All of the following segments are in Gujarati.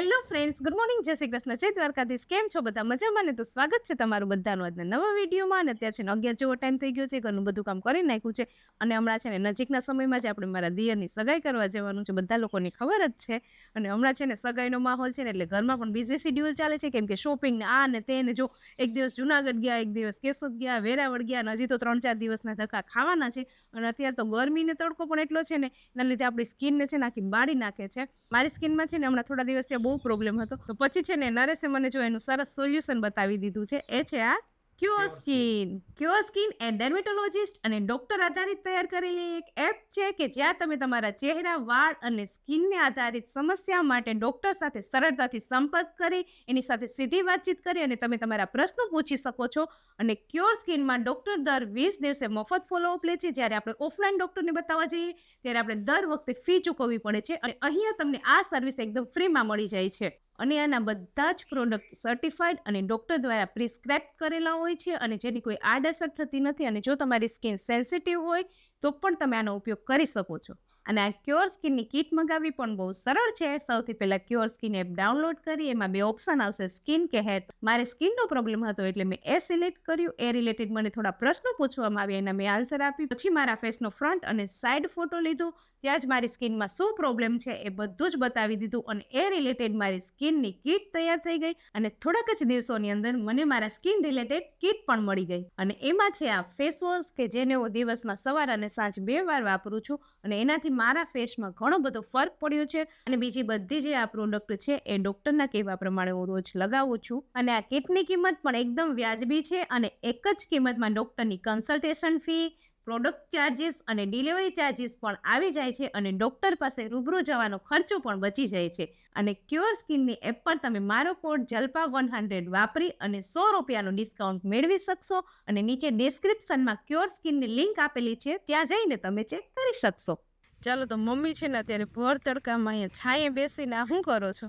હેલો ફ્રેન્ડ્સ ગુડ મોર્નિંગ જય શ્રી કૃષ્ણ. જય દ્વારકાધીશ. કેમ છો બધા? મજામાં ને? તો સ્વાગત છે તમારું બધાનું આજના નવા વિડીયોમાં. અને અત્યારે છે ને અગિયાર જેવો ટાઈમ થઈ ગયો છે. ઘરનું બધું કામ કરી નાખ્યું છે. અને હમણાં છે ને નજીકના સમયમાં જ આપણે મારા દિયરની સગાઈ કરવા જવાનું છે. બધા લોકોને ખબર જ છે. અને હમણાં છે ને સગાઈનો માહોલ છે ને એટલે ઘરમાં પણ બિઝી શિડ્યુલ ચાલે છે. કેમ કે શોપિંગ ને આ ને તે ને જો એક દિવસ જુનાગઢ ગયા, એક દિવસ કેશોદ ગયા, વેરાવળ ગયા અને હજી તો ત્રણ ચાર દિવસના ધક્કા ખાવાના છે. અને અત્યારે તો ગરમીને તડકો પણ એટલો છે ને, એના લીધે આપણી સ્કિનને છે ને આખી બાળી નાખે છે. મારી સ્કિનમાં છે ને હમણાં થોડા દિવસથી બહુ પ્રોબ્લેમ હતો. તો પછી છે ને, નરેશે મને જો એનું સરસ સોલ્યુશન બતાવી દીધું છે. એ છે આ ક્યોર સ્કિન ક્યોર સ્કિન એ ડર્મેટોલોજિસ્ટ અને ડોક્ટર આધારિત તૈયાર કરેલી એક એપ છે કે જ્યાં તમે તમારા ચહેરા, વાળ અને સ્કિનને આધારિત સમસ્યા માટે ડોક્ટર સાથે સરળતાથી સંપર્ક કરી, એની સાથે સીધી વાતચીત કરી અને તમે તમારા પ્રશ્નો પૂછી શકો છો. અને ક્યોર સ્કિનમાં ડોક્ટર દર વીસ દિવસે મફત ફોલોઅપ લે છે. જ્યારે આપણે ઓફલાઈન ડોક્ટરને બતાવવા જઈએ, ત્યારે આપણે દર વખતે ફી ચૂકવવી પડે છે અને અહીંયા તમને આ સર્વિસ એકદમ ફ્રીમાં મળી જાય છે. અને આના બધા જ પ્રોડક્ટ સર્ટિફાઈડ અને ડૉક્ટર દ્વારા પ્રિસ્ક્રાઇબ કરેલા હોય છે અને જેની કોઈ આડઅસર થતી નથી અને જો તમારી સ્કિન સેન્સિટિવ હોય તો પણ તમે આનો ઉપયોગ કરી શકો છો. અને આ ક્યોર સ્કિનની કીટ મંગાવવી પણ બહુ સરળ છે. સૌથી પહેલાં ક્યોર સ્કિન એપ ડાઉનલોડ કરી, એમાં બે ઓપ્શન આવશે, સ્કિન કે હેર મારે સ્કિનનો પ્રોબ્લેમ હતો એટલે મેં એ સિલેક્ટ કર્યું. એ રિલેટેડ મને થોડા પ્રશ્નો પૂછવામાં આવ્યા, એના મેં આન્સર આપી પછી મારા ફેસનો ફ્રન્ટ અને સાઇડ ફોટો લીધો. ત્યાં જ મારી સ્કિનમાં શું પ્રોબ્લેમ છે એ બધું જ બતાવી દીધું અને એ રિલેટેડ મારી સ્કિનની કીટ તૈયાર થઈ ગઈ અને થોડાક જ દિવસોની અંદર મને મારા સ્કિન રિલેટેડ કીટ પણ મળી ગઈ. અને એમાં છે આ ફેસ વોશ કે જેને હું દિવસમાં સવાર અને સાંજ બે વાર વાપરું છું અને એનાથી મારા ફેસમાં ઘણો બધો ફરક પડ્યો છે અને બીજી બધી જે આ પ્રોડક્ટ છે એ ડૉક્ટરના કહેવા પ્રમાણે હું રોજ લગાવું છું. અને આ કિટની કિંમત પણ એકદમ વ્યાજબી છે અને એક જ કિંમતમાં ડૉક્ટરની કન્સલ્ટેશન ફી પ્રોડક્ટ ચાર્જીસ અને ડિલિવરી ચાર્જીસ પણ આવી જાય છે અને ડૉક્ટર પાસે રૂબરૂ જવાનો ખર્ચો પણ બચી જાય છે. અને ક્યોર સ્કિનની એપ પર તમે મારો કોડ જલ્પા વન હંડ્રેડ વાપરી અને સો રૂપિયાનું ડિસ્કાઉન્ટ મેળવી શકશો અને નીચે ડિસ્ક્રિપ્શનમાં ક્યોર સ્કિનની લિંક આપેલી છે. ત્યાં જઈને તમે ચેક કરી શકશો. ચાલો તો મમ્મી છે ને અત્યારે ભર તડકામાં અહીંયા છાંયે બેસીને આ શું કરો છો?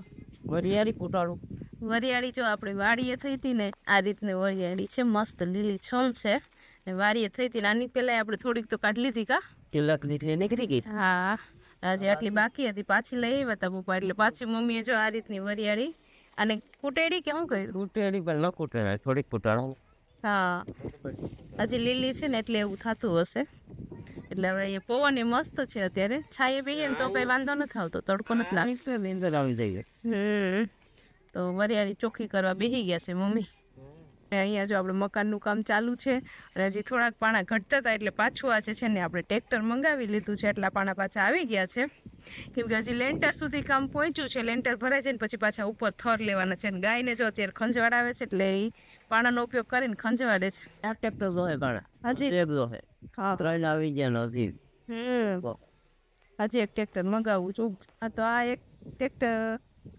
વરિયાળી કૂટાળું વરિયાળી જો આપણે વાડીએ થઈ હતી ને આ રીતની વરિયાળી છે મસ્ત લીલી છમ છે. ને વાડીએ થઈ હતી ને આની પહેલાં આપણે થોડીક તો કાઢી લીધી કા? તિલક નીકળી નીકળી ગઈ. હા આજે આટલી બાકી હતી પાછી લઈ આવ્યા હતા પપ્પા એટલે પાછી મમ્મીએ જો આ રીતની વરિયાળી અને કુટેડી કે શું કર્યું? કૂટેલી પણ ન કૂટેલાય થોડીક કૂટાળું હા હજી લીલી છે ને એટલે એવું થતું હશે. એટલે હવે એ પવન એ મસ્ત છે અત્યારે. છાયે બેહીએ ને તો કઈ વાંધો નથી આવતો તડકો નથી લાગતો. નીંદર આવી જાય હમ. તો વરિયાળી ચોખ્ખી કરવા બેસી ગયા છે મમ્મી. અહીંયા જો આપણે મકાનનું કામ ચાલુ છે અને હજી થોડાક પાણા ઘટતા હતા એટલે પાછું આજે છે ને આપણે ટ્રેક્ટર મંગાવી લીધું છે એટલા પાણા પાછા આવી ગયા છે. કેમ કે હજી લેન્ટર સુધી કામ પહોંચ્યું છે લેન્ટર ભરાય છે ને પછી પાછા ઉપર થર લેવાના છે. ને ગાયને જો અત્યારે ખંજવાળ આવે છે એટલે એ પાણાનો ઉપયોગ કરીને ખંજવાડે છે. આ ટેક્ટર જોહે પાણા. હજી. એક જોહે હા. ત્રણ આવી ગયા નથી. હમ. હજી એક ટ્રેક્ટર મંગાવું છું. હા તો આ એક ટ્રેક્ટર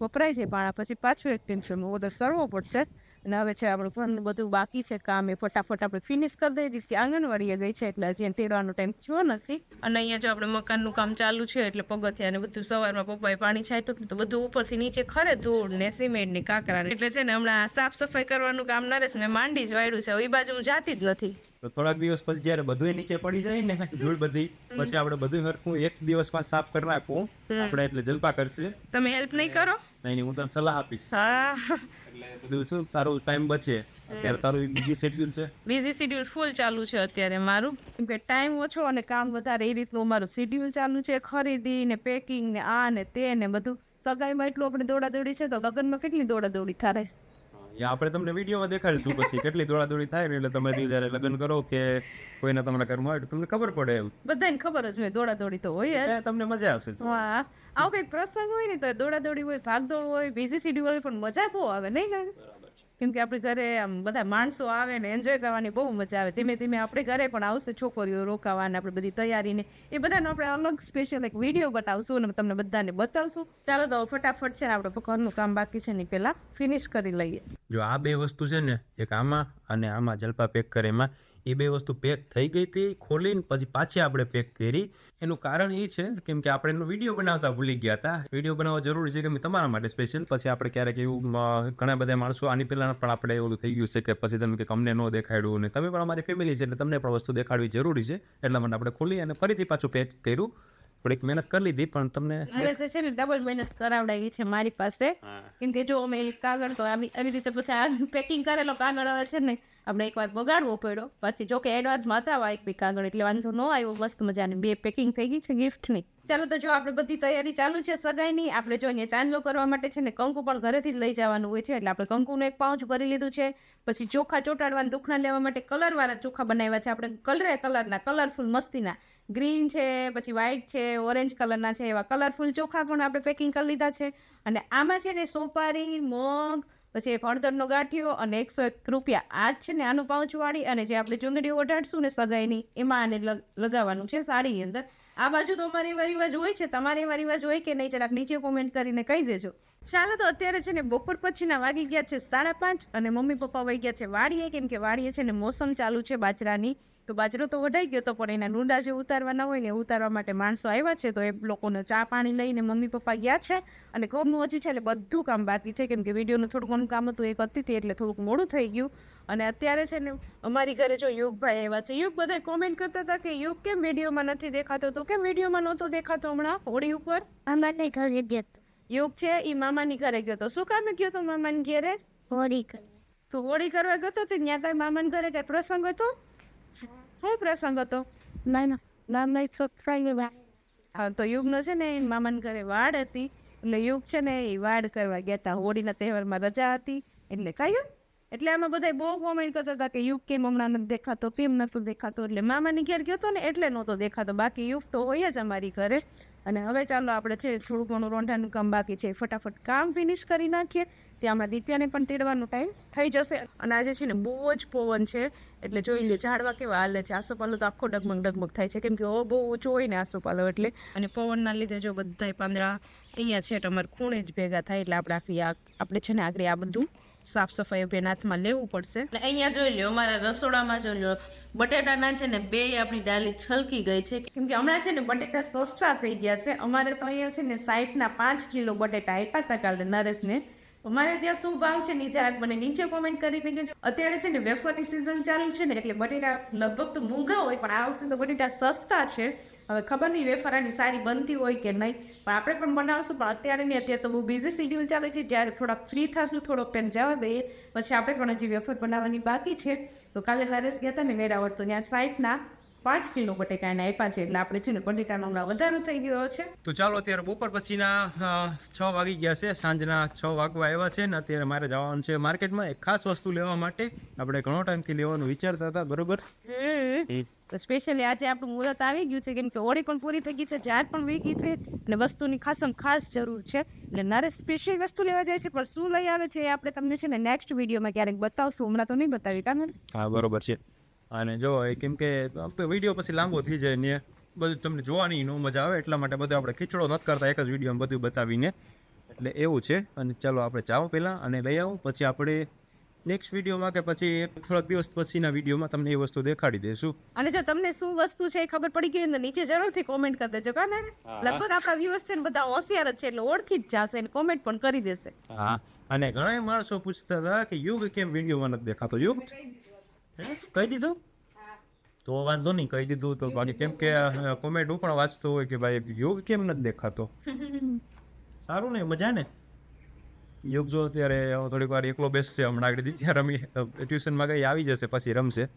વપરાય છે પાણા. પછી પાછું એક ટેન્શન બધો સરવો પડશે. અને હવે છે આપણું ઘરનું બધું બાકી છે કામ એ ફટાફટ આપણે ફિનિશ કરી દઈ દીધી આંગણવાડીએ ગઈ છે એટલે હજી તેડવાનો ટાઈમ થયો નથી. અને અહીંયા જો આપણે મકાનનું કામ ચાલુ છે એટલે પગથિયાને બધું સવારમાં પપ્પાએ પાણી છાંટ્યું તો બધું ઉપરથી નીચે ખરે ધૂળ ને સિમેન્ટ ને કાંકરા એટલે છે ને હમણાં સાફ સફાઈ કરવાનું કામ નરેશ મેં માંડી જ વાળ્યું છે. એ બાજુ હું જાતી જ નથી. તો થોડાક દિવસ પછી જ્યારે બધું નીચે પડી જાય ને ધૂળ બધી પછી આપણે બધું હરખું એક દિવસમાં સાફ કરી નાખવું આપણે એટલે જલપા કરશે. તમે હેલ્પ નહીં કરો? નહીં નહીં, હું તમને સલાહ આપીશ. હા. એટલે તારું ટાઈમ બચે. અત્યારે તારું બીજી શેડ્યુલ છે? બીજી શેડ્યુલ ફૂલ ચાલુ છે અત્યારે મારું. કેમ કે ટાઈમ ઓછો અને કામ વધારે, એ રીતનું મારું શેડ્યુલ ચાલુ છે. ખરીદી ને પેકિંગ ને આ ને તે ને બધું. સગાઈમાં એટલું આપણે દોડાદોડી છે તો લગ્નમાં કેટલી દોડાદોડી થાય? એ આપણે તમને વિડીયોમાં દેખાડીશું પછી કેટલી દોડાદોડી થાય ને એટલે તમે જ્યારે લગ્ન કરો કે કોઈને તમારા ઘરમાં હોય તમને ખબર પડે એમ. બધાને ખબર જ હોય દોડાદોડી તો હોય જ. તમને મજા આવશે હા આવું કઈ પ્રસંગ હોય ને તો દોડાદોડી હોય ભાગદોડ હોય બિઝી શિડ્યુલ હોય પણ મજા બહુ આવે નહીં ને કેમ કે આપણે ઘરે આમ બધા માણસો આવે ને એન્જોય કરવાની બહુ મજા આવે. ધીમે ધીમે આપણે ઘરે પણ આવશે છોકરીઓ રોકાવાને આપણે બધી તૈયારીને. એ બધાનો આપણે અલગ સ્પેશિયલ એક વીડિયો બતાવશું અને તમને બધાને બતાવશું. ચાલો તો ફટાફટ છે ને આપણે ઘરનું કામ બાકી છે ને પહેલાં ફિનિશ કરી લઈએ. જો આ બે વસ્તુ છે ને એક આમાં અને આમાં જલપા પેક કરે એમાં એ બે વસ્તુ પેક થઈ ગઈ હતી ખોલીને પછી પાછી આપણે પેક કરી. એનું કારણ એ છે કેમ કે આપણે એનો વીડિયો બનાવતા ભૂલી ગયા હતા. વીડિયો બનાવવા જરૂરી છે કે તમારા માટે સ્પેશિયલ પછી આપણે ક્યારેક એવું ઘણા બધા માણસો આની પહેલાં પણ આપણે એવું થઈ ગયું છે કે પછી તમે કે અમને ન દેખાડ્યું ને તમે પણ અમારી ફેમિલી છે એટલે તમને પણ વસ્તુ દેખાડવી જરૂરી છે. એટલા માટે આપણે ખોલી અને ફરીથી પાછું પેક કર્યું. થોડીક મહેનત કરી લીધી પણ તમને નરેશે છે ને ડબલ મહેનત કરાવડાવી છે મારી પાસે. કેમ કે જો અમે કાગળ તો આવી રીતે પછી આ પેકિંગ કરેલો કાગળ આવે છે ને આપણે એકવાર બગાડવો પડ્યો. પછી જોકે એડવાન્સ હતા એક પીક કાગળ એટલે વાંધો ન આવ્યો, મસ્ત મજાની બે પેકિંગ થઈ ગઈ છે ગિફ્ટની ચાલો તો જો આપણે બધી તૈયારી ચાલુ છે સગાઈની, આપણે જો અહીંયા ચાંદલો કરવા માટે છે ને કંકુ પણ ઘરેથી જ લઈ જવાનું હોય છે, એટલે આપણે કંકુનું એક પાઉચ ભરી લીધું છે. પછી ચોખા ચોટાડવાના, દુખણા લેવા માટે કલરવાળા ચોખા બનાવ્યા છે. આપણે કલરે કલરના કલરફુલ મસ્તીના. ગ્રીન છે, પછી વ્હાઇટ છે ઓરેન્જ કલરના છે એવા કલરફુલ ચોખા પણ આપણે પેકિંગ કરી લીધા છે. અને આમાં છે ને સોપારી, મગ પછી એક હળદરનો ગાંઠિયો અને એકસો એક રૂપિયા. આ જ છે ને આનું પાઉચવાળી અને જે આપણે ચુંદડી ઓઢાડશું ને સગાઈની, એમાં આને લગાવવાનું છે સાડીની અંદર. આ બાજુ તો અમારે એવા રિવાજ હોય છે, તમારે એવા રિવાજ હોય કે નહીં, જરાક નીચે કોમેન્ટ કરીને કહી દેજો. ચાલો તો અત્યારે છે ને બપોર પછીના વાગી ગયા છે સાડા પાંચ અને મમ્મી પપ્પા વહી ગયા છે વાડીએ, કેમ કે વાડીએ છે ને મોસમ ચાલુ છે બાજરાની. તો બાજરો તો વઢાઈ ગયો તો પણ એના ડુંડા જે ઉતારવાના હોય ને એ ઉતારવા માટે માણસો આવ્યા છે તો એ લોકોને ચા પાણી લઈને મમ્મી પપ્પા ગયા છે અને ઘરનું હજી છે એટલે બધું કામ બાકી છે કેમ કે વિડીયોનું થોડું ઘણું કામ હતું એ કરતી હતી એટલે થોડુંક મોડું થઈ ગયું. અને અત્યારે છે ને અમારી ઘરે જો યુગભાઈ આવ્યા છે યુગ બધા કોમેન્ટ કરતા હતા કે યુગ કેમ વિડીયોમાં નથી દેખાતો તો કેમ વિડીયોમાં નહોતો દેખાતો હમણાં હોળી ઉપર? અમારે ઘરે જતો યોગ છે એ મામાની ઘરે ગયો તો. શું કામે ગયો તો મામાની ઘરે? હોળી તો હોળી કરવા ગયો તો ત્યાં તાર મામાના ઘરે કઈ પ્રસંગ હતો? શું પ્રસંગ હતો? મામા મામા છોકરાને હા તો યુગનો છે ને મામાના ઘરે વાડ હતી. એટલે યુગ છે ને એ વાડ કરવા ગયા હતા હોળીના તહેવારમાં રજા હતી. એટલે કયું એટલે આમાં બધા બહુ કોમેન્ટ કરતા હતા કે યુગ કેમ હમણાં નથી દેખાતો, કેમ નતો દેખાતો, એટલે મામાની ઘેર ગયો હતો ને એટલે નહોતો દેખાતો. બાકી યુગ તો હોય જ અમારી ઘરે. અને હવે ચાલો આપણે છે થોડું ઘણું રોંઢાનું કામ બાકી છે. ફટાફટ કામ ફિનિશ કરી નાખીએ. ત્યાં હમણાં દિત્યાને પણ તેડવાનો ટાઈમ થઈ જશે. અને આજે છે ને બહુ જ પવન છે. એટલે જોઈ લે ઝાડવા કેવા હાલે છે. આસોપાલો તો આખો ડગમગ ડગમગ થાય છે. કેમ કે ઓ બહુ ઊંચો હોય ને આસોપાલો એટલે. અને પવનના લીધે જો બધાય પાંદડા અહીંયા છે તમારે ખૂણે જ ભેગા થાય. એટલે આપણે આખી આપણે છે ને આગળ આ બધું સાફ સફાઈ અભિયાન હાથમાં લેવું પડશે. અહીંયા જોઈ લો અમારા રસોડામાં જોઈ લો બટેટાના છે ને બે આપણી ડાલી છલકી ગઈ છે. કેમ કે હમણાં છે ને બટેટા સસ્તા થઈ ગયા છે. અમારે તો અહીંયા છે ને સાઠના પાંચ કિલો બટેટા આપ્યા હતા કાલે નરેશને. અમારે ત્યાં શું ભાવ છે નીચે મને નીચે કોમેન્ટ કરીને કહેજો. અત્યારે છે ને વેફરની સિઝન ચાલુ છે ને એટલે બટેટા લગભગ તો મોંઘા હોય, પણ આ વખતે તો બટેટા સસ્તા છે. હવે ખબર નહીં વેફર આની સારી બનતી હોય કે નહીં. પણ આપણે પણ બનાવશું, પણ અત્યારે નહીં, અત્યારે તો બહુ બિઝી શિડ્યુલ ચાલે છે. જ્યારે થોડાક ફ્રી થશું, થોડોક ટાઈમ જવા દઈએ. પછી આપણે પણ હજી વેફર બનાવવાની બાકી છે. તો કાલે નરેશ ગયા હતા ને વેરાવળ તો ત્યાં સાઠના પાંચ કિલો બટેકાના આપ્યા છે એટલે આપણે છે ને બટેકાનો વધારો થઈ ગયો છે. તો ચાલો અત્યારે બપોર પછીના છ વાગી ગયા છે સાંજના છ વાગવા આવ્યા છે ને અત્યારે મારે જવાનું છે માર્કેટમાં એક ખાસ વસ્તુ લેવા માટે. આપણે ઘણો ટાઈમથી લેવાનું વિચારતા હતા બરોબર? તો સ્પેશિયલી આજે આપણું મુહૂર્ત આવી ગયું છે કેમ કે હોળી પણ પૂરી થઈ ગઈ છે જાર પણ વેગી છે અને વસ્તુની ખાસમ ખાસ જરૂર છે. એટલે મારે સ્પેશિયલ વસ્તુ લેવા જાય છે પણ શું લઈ આવે છે એ આપણે તમને છે ને નેક્સ્ટ વિડીયોમાં ક્યારેક બતાવશું. હમણાં તો નહીં બતાવી કારણ હા બરોબર છે. અને જો એ કેમ કે વીડિયો પછી લાંબો થઈ જાય ને બધું તમને જોવાની નો મજા આવે એટલા માટે બધું આપણે ખીચડો નથી કરતા એક જ વિડીયોમાં બધું બતાવીને. એટલે એવું છે. અને ચાલો આપણે જાઓ પહેલાં અને લઈ આવો પછી આપણે નેક્સ્ટ વિડીયોમાં કે પછી થોડાક દિવસ પછીના વિડીયોમાં તમને એ વસ્તુ દેખાડી દેશું અને જો તમને શું વસ્તુ છે એ ખબર પડી ગઈ હોય તો નીચે જરૂરથી કોમેન્ટ કરી દેજો કારણ લગભગ આપણા વ્યુઅર્સ છે ને બધા હોશિયાર જ છે એટલે ઓળખી જ જશે અને કોમેન્ટ પણ કરી દેશે. હા. અને ઘણા માણસો પૂછતા હતા કે યુગ કેમ વિડીયોમાં નથી દેખાતો? યુગ? હે? કહી દીધું? તો વાંધો નહીં કહી દીધું તો. બાકી કેમ કે કોમેન્ટ હું પણ વાંચતો હોય કે ભાઈ યોગ કેમ નથી દેખાતો? સારું ને મજા ને? યોગ જો અત્યારે થોડીક વાર એકલો બેસશે હમણાં આગળ ત્યાં રમી ટ્યુશનમાં ગઈ આવી જશે પછી રમશે.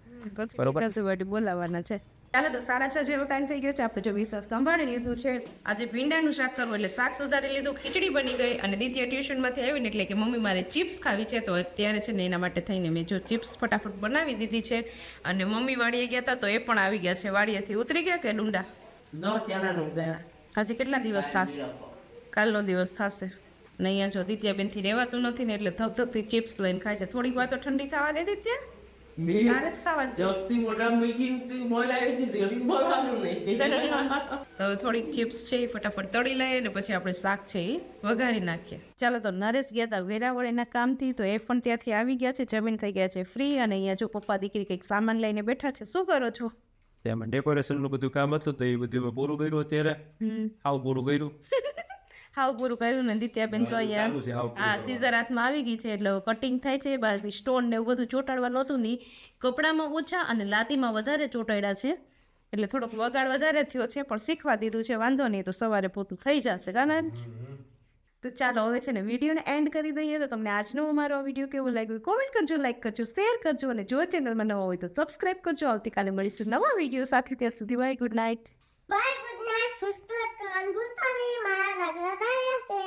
બરોબર. બોલાવવાના છે. ચાલો તો સાડા છ જેવો ટાઈમ થઈ ગયો છે. આપણે જો વિસર સંભાળી લીધું છે. આજે ભીંડાનું શાક કરવું એટલે શાક સુધારી લીધું ખીચડી બની ગઈ અને દીદી ટ્યુશનમાંથી આવીને એટલે કે મમ્મી મારે ચિપ્સ ખાવી છે તો અત્યારે છે ને એના માટે થઈને મેં જો ચિપ્સ ફટાફટ બનાવી દીધી છે. અને મમ્મી વાડીએ ગયા હતા તો એ પણ આવી ગયા છે. વાડીએથી ઉતરી ગયા કે ડુંડા? હજી કેટલા દિવસ થશે? કાલનો દિવસ થશે. ને અહીંયા જો દિત્યાબેનથી રહેવાતું નથી ને એટલે ધક ધકથી ચિપ્સ લઈને ખાય છે. થોડીક વાર તો ઠંડી થવા દે દિત્યા. થોડીક ચિપ્સ છે એ ફટાફટ તળી લઈએ ને પછી આપણે શાક છે એ વઘારી નાખીએ ચાલો તો નરેશ ગયા હતા વેરાવળ એના કામથી તો એ પણ ત્યાંથી આવી ગયા છે જમીન થઈ ગયા છે ફ્રી અને અહીંયા જો પપ્પા દીકરી કંઈક સામાન લઈને બેઠા છે શું કરો છો તેમાં ડેકોરેશનનું બધું કામ હતું તો એ બધું પૂરું કર્યું અત્યારે આવું પૂરું કર્યું હાવ પૂરું કર્યું ને દિત્યાબેન અહીંયા હા સીઝર હાથમાં આવી ગઈ છે એટલે કટિંગ થાય છે બાકી સ્ટોન ને એવું બધું ચોંટાડવા નહોતું નહીં કપડામાં ઓછા અને લાતીમાં વધારે ચોંટાડ્યા છે. એટલે થોડોક વગાડ વધારે થયો છે પણ શીખવા દીધું છે વાંધો નહીં તો સવારે પૂરતું થઈ જશે કારણ તો ચાલો હવે છે ને વિડીયોને એન્ડ કરી દઈએ તો તમને આજનો અમારો વીડિયો કેવો લાગ્યો? કોમેન્ટ કરજો લાઈક કરજો શેર કરજો અને જો ચેનલમાં નવા હોય તો સબસ્ક્રાઈબ કરજો. આવતીકાલે મળીશું નવા વીડિયો સાથે ત્યાં સુધી bye good night bye sus bırakın kurtarayım ağlarına dayanasın.